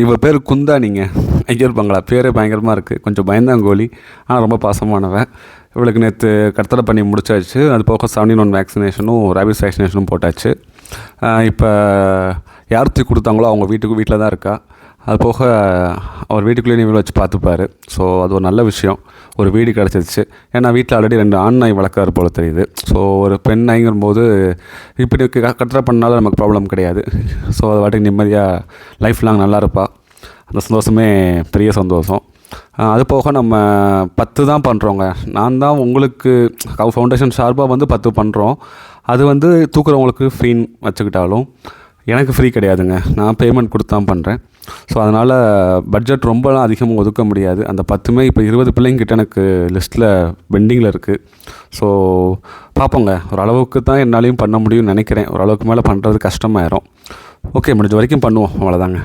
இவ பேர் குந்தானிங்க ஐயர் பங்களா. பேரே பயங்கரமாக இருக்குது கொஞ்சம் பயந்தாங்கோலி. ஆனால் ரொம்ப பாசமானவன். இவளுக்கு நேற்று கடத்தலை பண்ணி முடிச்சாச்சு. அது போக செவன்டீன் ஒன் வேக்சினேஷனும் ரேபிஸ் வேக்சினேஷனும் போட்டாச்சு. இப்போ யார் தூக்கி கொடுத்தாங்களோ அவங்க வீட்டுக்கு வீட்டில் தான் இருக்கா. அது போக அவர் வீட்டுக்குள்ளேயே இவளை வச்சு பார்த்துப்பாரு. ஸோ அது ஒரு நல்ல விஷயம். ஒரு வீடு கிடச்சிருச்சு. ஏன்னா வீட்டில் ஆல்ரெடி ரெண்டு ஆண் நாய் வளர்க்குறாரு போல் தெரியுது. ஸோ ஒரு பெண் நாய்ங்கும்போது இப்படி கட்டுற பண்ணாலும் நமக்கு ப்ராப்ளம் கிடையாது. ஸோ அது வாட்டி நிம்மதியாக லைஃப் லாங் நல்லா இருப்பா. அந்த சந்தோஷமே பெரிய சந்தோஷம். அது போக நம்ம பத்து தான் பண்ணுறோங்க நான் தான் உங்களுக்கு ஃபவுண்டேஷன் சார்பாக வந்து பத்து பண்ணுறோம் அது வந்து தூக்குறவங்களுக்கு ஃப்ரீன்னு வச்சுக்கிட்டாலும் எனக்கு ஃப்ரீ கிடையாதுங்க. நான் பேமெண்ட் கொடுத்து தான் பண்ணுறேன் ஸோ அதனால் பட்ஜெட் ரொம்பலாம் அதிகமாக ஒதுக்க முடியாது. அந்த பத்துமே இப்போ இருபது பிள்ளைங்கிட்ட எனக்கு லிஸ்ட்டில் பெண்டிங்கில் இருக்குது ஸோ பார்ப்போங்க ஓரளவுக்கு தான் என்னாலையும் பண்ண முடியும்னு நினைக்கிறேன். ஓரளவுக்கு மேலே பண்ணுறது கஷ்டமாயிரும். ஓகே முடிஞ்ச வரைக்கும் பண்ணுவோம். அவ்வளோதாங்க